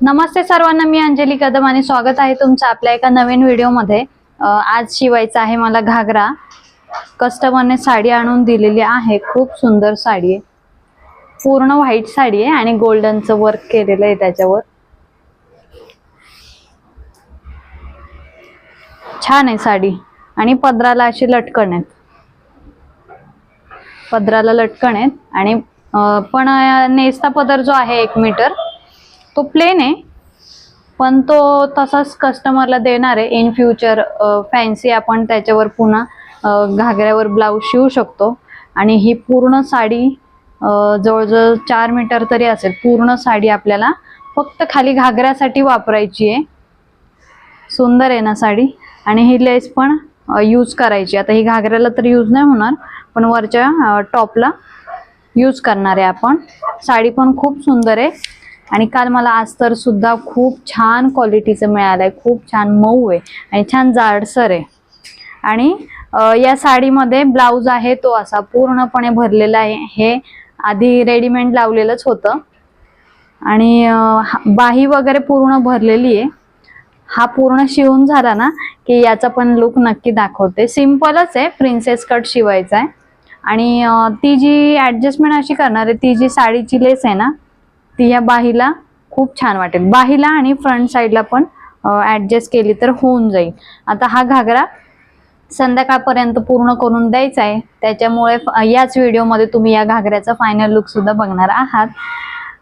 नमस्ते सर्वांना मी अंजली कदम आणि स्वागत आहे तुमचं आपल्या एका नवीन व्हिडिओमध्ये. आज शिवायचा आहे मला घागरा. कस्टमरने साडी आणून दिलेली आहे खूप सुंदर साडी आहे. पूर्ण व्हाईट साडी आहे आणि गोल्डनचं वर्क केलेलं आहे त्याच्यावर. छान आहे साडी आणि पदराला अशी लटकण आहेत. पदराला लटकण आहेत आणि पण नेसता पदर जो आहे एक मीटर तो प्लेन आहे. पण तो तसाच कस्टमरला देणार आहे. इन फ्युचर फॅन्सी आपण त्याच्यावर पुन्हा घागऱ्यावर ब्लाऊज शिवू शकतो. आणि ही पूर्ण साडी जवळजवळ चार मीटर तरी असेल. पूर्ण साडी आपल्याला फक्त खाली घागऱ्यासाठी वापरायची आहे. सुंदर आहे ना साडी. आणि ही लेस पण यूज करायची. आता ही घागऱ्याला तर यूज नाही होणार. पण वरच्या टॉपला यूज करणार आहे आपण. साडी पण खूप सुंदर आहे. आणि काल मला अस्तर सुद्धा खूप छान क्वालिटीचं मिळालं आहे खूप छान मऊ आहे आणि छान जाडसर आहे. आणि या साडीमध्ये ब्लाऊज आहे तो असा पूर्णपणे भरलेला आहे. हे आधी रेडीमेड लावलेलंच होतं. आणि बाही वगैरे पूर्ण भरलेली आहे. हा पूर्ण शिवून झाला ना की याचा पण लुक नक्की दाखवते. सिम्पलच आहे प्रिन्सेस कट शिवायचा आहे. आणि ती जी ॲडजस्टमेंट अशी करणार आहे ती जी साडीची लेस आहे ना ती या बाहीला खूप छान वाटेल. बाहीला आणि फ्रंट साईडला पण ॲडजस्ट केली तर होऊन जाईल. आता हा घागरा संध्याकाळपर्यंत पूर्ण करून द्यायचा आहे. त्याच्यामुळे याच व्हिडिओमध्ये तुम्ही या घागऱ्याचा फायनल लुक सुद्धा बघणार आहात.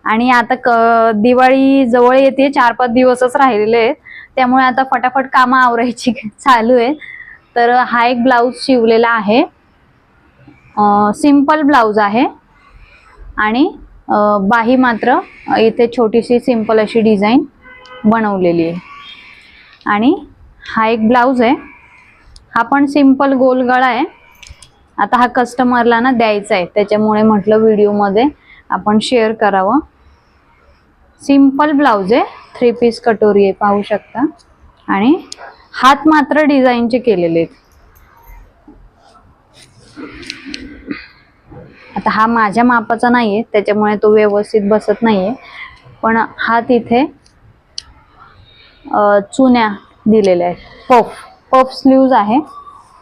आणि आता क दिवाळी जवळ येते चार पाच दिवसच राहिलेले आहेत. त्यामुळे आता फटाफट कामं आवरायची चालू आहे. तर हा एक ब्लाऊज शिवलेला आहे. सिंपल ब्लाऊज आहे. आणि बाही मात्र इथे छोटीशी सिंपल अशी डिझाईन बनवलेली आहे. आणि हा एक ब्लाऊज आहे. हा पण सिंपल गोल गळा आहे. आता हा कस्टमरला ना द्यायचा आहे. त्याच्यामुळे म्हटलं व्हिडिओमध्ये आपण शेअर करावं. सिंपल ब्लाऊज आहे. थ्री पीस कटोरी आहे पाहू शकता. आणि हात मात्र डिझाईनचे केलेले आहेत. आता हा माझ्या मापाचा नाही आहे त्याच्यामुळे तो व्यवस्थित बसत नाही आहे पण हा तिथे चुन्या दिलेल्या आहेत. पफ पफ स्लीव्ज आहे.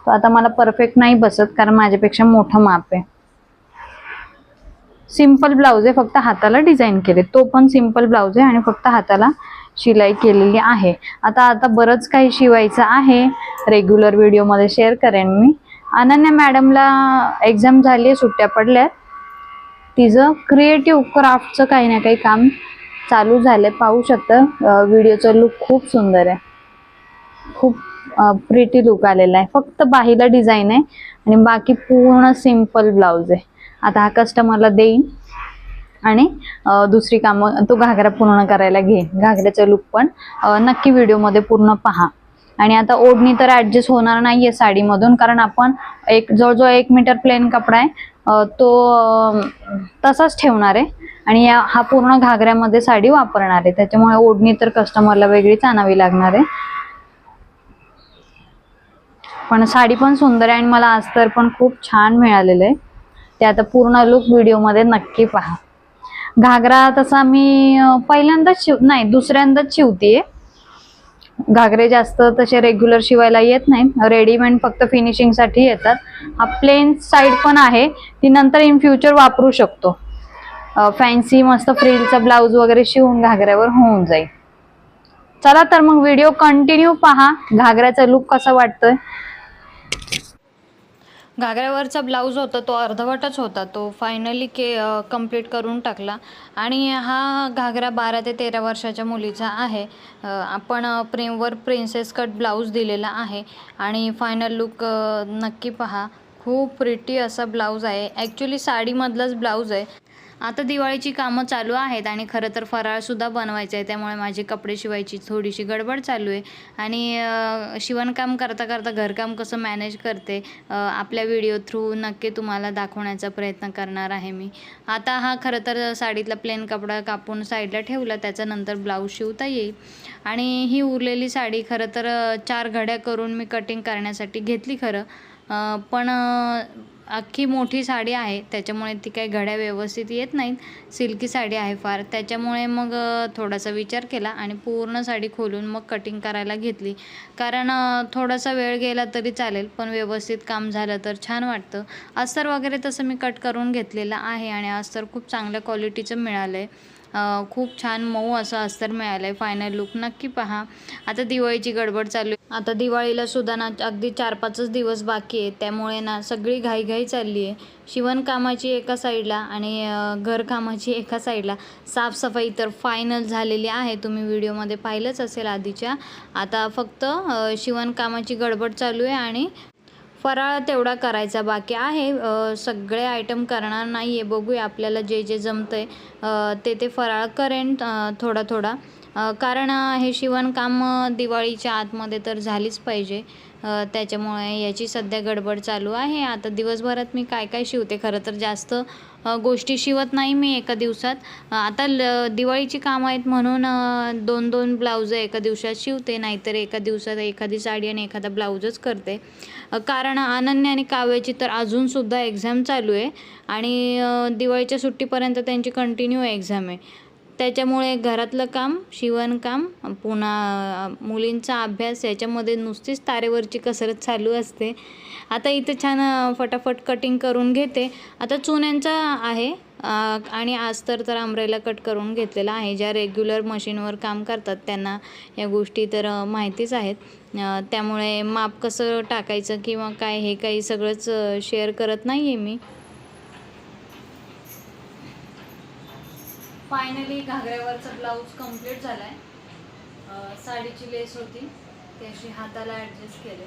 तो आता मला परफेक्ट नाही बसत कारण माझ्यापेक्षा मोठं माप आहे. सिंपल ब्लाऊज आहे फक्त हाताला डिझाईन केले. तो पण सिंपल ब्लाऊज आहे आणि फक्त हाताला शिलाई केलेली आहे. आता आता बरंच काही शिवायचं आहे. रेग्युलर व्हिडिओमध्ये शेअर करेन मी. अनन्या मॅडमला एक्झाम झाली आहे सुट्ट्या पडल्यात. तिचं क्रिएटिव्ह क्राफ्टचं काही ना काही काम चालू झालं पाहू शकतं व्हिडिओचं लुक खूप सुंदर आहे. खूप प्रिटी लुक आलेला आहे. फक्त बाहीला डिझाईन आहे आणि बाकी पूर्ण सिंपल ब्लाऊज आहे. आता हा कस्टमरला देईन आणि दुसरी कामं तो घागरा पूर्ण करायला घेईन. घागऱ्याचं लुक पण. नक्की व्हिडिओमध्ये पूर्ण पहा. आणि आता ओढणी तर ऍडजस्ट होणार नाहीये साडीमधून कारण आपण एक जवळजवळ एक मीटर प्लेन कपडा आहे तो तसाच ठेवणार आहे. आणि या हा पूर्ण घागऱ्यामध्ये साडी वापरणार आहे. त्याच्यामुळे ओढणी तर कस्टमरला वेगळीच आणावी लागणार आहे. पण साडी पण सुंदर आहे आणि मला अस्तर पण खूप छान मिळालेलं आहे. ते आता पूर्ण लुक व्हिडिओमध्ये नक्की पहा. घागरा तसा मी पहिल्यांदाच शिव नाही दुसऱ्यांदाच शिवतीये. घागरे जास्त तसे रेग्युलर शिवायला येत नाहीत. रेडीमेड फक्त फिनिशिंगसाठी येतात. हा प्लेन साईड पण आहे. ती नंतर इन फ्युचर वापरू शकतो. फॅन्सी मस्त फ्रिलचा ब्लाऊज वगैरे शिवून घागऱ्यावर होऊन जाईल. चला तर मग व्हिडिओ कंटिन्यू पहा. घागऱ्याचा लुक कसा वाटतोय? घागऱ्यावरचा ब्लाऊज होता तो अर्धवटच होता तो फायनली के कंप्लीट करून टाकला. आणि हा घागरा बारा ते तेरा वर्षाच्या मुलीचा आहे. आपण प्रेमवर प्रिन्सेस कट ब्लाऊज दिलेला आहे. आणि फायनल लुक नक्की पहा. खूप प्रिटी असा ब्लाऊज आहे. ॲक्च्युली साडीमधलाच ब्लाऊज आहे. आता दिवाळीची कामं चालू आहेत आणि खरं तर फराळसुद्धा बनवायचं आहे त्यामुळे माझी कपडे शिवायची थोडीशी गडबड चालू आहे. आणि शिवणकाम करता करता घरकाम कसं मॅनेज करते आपल्या व्हिडिओ थ्रू नक्की तुम्हाला दाखवण्याचा प्रयत्न करणार आहे मी. आता हा खरं तर साडीतला प्लेन कपडा कापून साईडला ठेवला त्याच्यानंतर ब्लाऊज शिवता येईल. आणि ही उरलेली साडी खरं तर चार घड्या करून मी कटिंग करण्यासाठी घेतली खरं. पण अख्खी मोठी साडी आहे. त्याच्यामुळे ती काही घड्या व्यवस्थित येत नाहीत. सिल्की साडी आहे फार. त्याच्यामुळे मग थोडासा विचार केला आणि पूर्ण साडी खोलून मग कटिंग करायला घेतली. कारण थोडासा वेळ गेला तरी चालेल पण व्यवस्थित काम झालं तर छान वाटतं. अस्तर वगैरे तसं मी कट करून घेतलेलं आहे आणि अस्तर खूप चांगल्या क्वालिटीचं मिळालं आहे खूप छान मऊ असं अस्तर मिळालं आहे फायनल लुक नक्की पहा. आता दिवाळीची गडबड चालू आहे. आता दिवाळीला सुद्धा ना अगदी चार पाचच दिवस बाकी आहे त्यामुळे ना सगळी घाईघाई चालली आहे. शिवणकामाची एका साईडला आणि घरकामाची एका साईडला साफसफाई तर फायनल झालेली आहे. तुम्ही व्हिडिओमध्ये पाहिलंच असेल आधीच्या. आता फक्त शिवणकामाची गडबड चालू आहे आणि फराळ तेवढा करायचा बाकी आहे. सगळे आयटम करणार नाही आहे बघूया आपल्याला जे जे जमतं आहे ते ते फराळ करेन थोडा थोडा. कारण हे शिवणकाम दिवाळीच्या आतमध्ये तर झालीच पाहिजे. त्याच्यामुळे याची सध्या गडबड चालू आहे. आता दिवसभरात मी काय काय शिवते? खरं तर जास्त गोष्टी शिवत नाही मी एका दिवसात. आता ल दिवाळीची कामं आहेत म्हणून दोन दोन ब्लाऊज एका दिवसात शिवते. नाहीतर एका दिवसात एखादी साडी आणि एखादा ब्लाऊजच करते. कारण अनन्य आणि काव्याची तर अजूनसुद्धा एक्झाम चालू आहे. आणि दिवाळीच्या सुट्टीपर्यंत त्यांची कंटिन्यू एक्झाम आहे. त्याच्यामुळे घरातलं काम शिवणकाम पुन्हा मुलींचा अभ्यास याच्यामध्ये नुसतीच तारेवरची कसरत चालू असते. आता इथं छान फटाफट कटिंग करून घेते. आता चुन्यांचा आहे आणि आज तर तर आंब्रेला कट करून घेतलेला आहे. ज्या रेग्युलर मशीनवर काम करतात त्यांना या गोष्टी तर माहितीच आहेत. त्यामुळे माप कसं टाकायचं किंवा काय हे काही सगळंच शेअर करत नाही आहे मी. फायनली घागऱ्यावरचा ब्लाऊज कंप्लीट झाला आहे साडीची लेस होती. ती अशी हाताला ॲडजस्ट केले.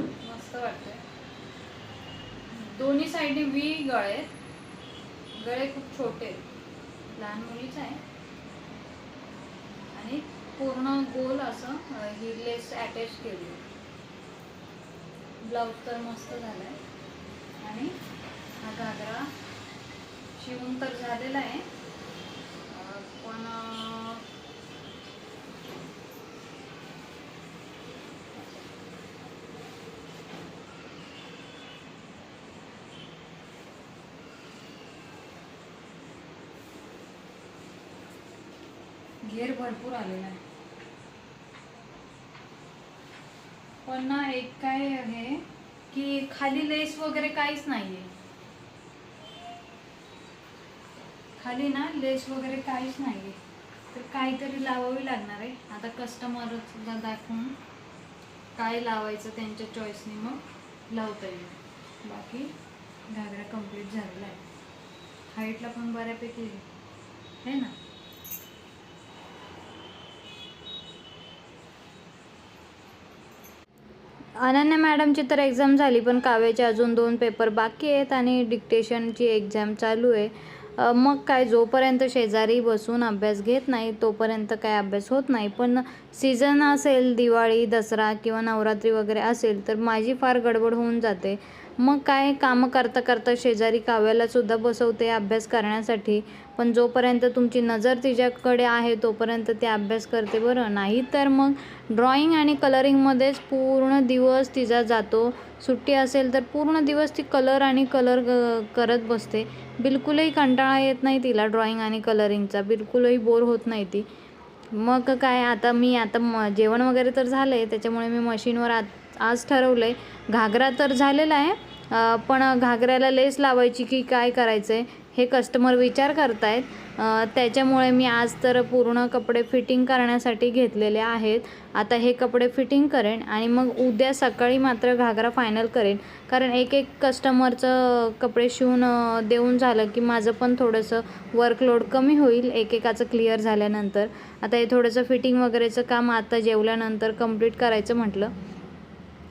मस्त वाटतंय. दोन्ही साईडने वी गळे. आहेत. गळे खूप छोटे. आहेत. लहान मुलीच आहे. आणि पूर्ण गोल असं ही लेस अटॅच केली. ब्लाऊज तर मस्त झाला आहे आणि हा घागरा शिवून तर झालेला आहे. घेर भरपूर आलेला आहे. पण ना एक काय आहे की खाली लेस वगैरे काहीच नाही आहे खाली ना लेस वगैरे काहीच नाहीये. तर काहीतरी लावावी लागणार आहे. आता कस्टमरला दाखवून काय लावायचं त्यांच्या चॉईसने मग लावता येईल. बाकी घागरा कंप्लीट झालेला आहे. हाईटला पण बऱ्यापैकी आहे. ना? अनन्या मॅडमची तर एक्झाम झाली पण काव्याचे अजून दोन पेपर बाकी आहेत आणि डिक्टेशनची एक्झाम चालू आहे. मग काय जोपर्यंत शेजारी बसून अभ्यास घेत नाही तोपर्यंत काय अभ्यास होत नाही. पण सीझन असेल दिवाळी दसरा किंवा नवरात्री वगैरे असेल तर माझी फार गडबड होऊन जाते. मग काय कामं करता करता शेजारी काव्यालासुद्धा बसवते अभ्यास करण्यासाठी. पण जोपर्यंत तुमची नजर तिच्याकडे आहे तोपर्यंत ते अभ्यास करते बरं. नाही तर मग ड्रॉईंग आणि कलरिंगमध्येच पूर्ण दिवस तिचा जातो. सुट्टी असेल तर पूर्ण दिवस ती कलर आणि कलर करत बसते. बिलकुलही कंटाळा येत नाही तिला ड्रॉइंग आणि कलरिंगचा बिलकुलही बोर होत नाही ती. मग काय आता मी आता म जेवण वगैरे तर झालं आहे त्याच्यामुळे मी मशीनवर आज आज ठरवलं आहे घागरा तर झालेला आहे पण घागऱ्याला लेस लावायची की काय करायचं आहे हे कस्टमर विचार करतायत. त्याच्यामुळे मी आज तर पूर्ण कपडे फिटिंग करण्यासाठी घेतलेले आहेत. आता हे कपडे फिटिंग करेन आणि मग उद्या सकाळी मात्र घागरा फायनल करेन. कारण एक एक कस्टमरचं कपडे शिवून देऊन झालं की माझं पण थोडंसं वर्कलोड कमी होईल एकेकाचं क्लिअर झाल्यानंतर. आता हे थोडंसं फिटिंग वगैरेचं काम आता जेवल्यानंतर कंप्लीट करायचं म्हटलं.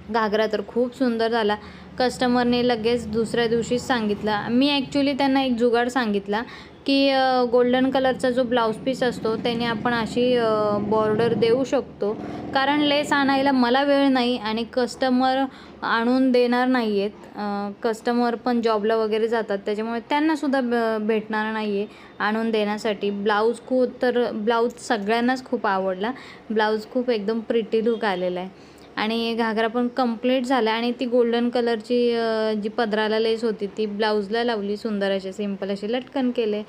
घागरा तर खूप सुंदर झाला. कस्टमरने लगेच दुसऱ्या दिवशीच सांगितला. मी ॲक्च्युली त्यांना एक जुगाड सांगितला की गोल्डन कलरचा जो ब्लाऊज पीस असतो त्याने आपण अशी बॉर्डर देऊ शकतो. कारण लेस आणायला मला वेळ नाही आणि कस्टमर आणून देणार नाही आहेत कस्टमर पण जॉबला वगैरे जातात त्याच्यामुळे त्यांनासुद्धा ब भेटणार नाही आहे आणून देण्यासाठी. ब्लाऊज खूप तर ब्लाऊज सगळ्यांनाच खूप आवडला. ब्लाऊज खूप एकदम प्रिटी लुक आलेला आहे. आणि घागरा पण कंप्लीट झाला आणि ती गोल्डन कलरची जी पदराला लेस होती ती ब्लाऊजला लावली सुंदर असे सिंपल असे लटकन केले.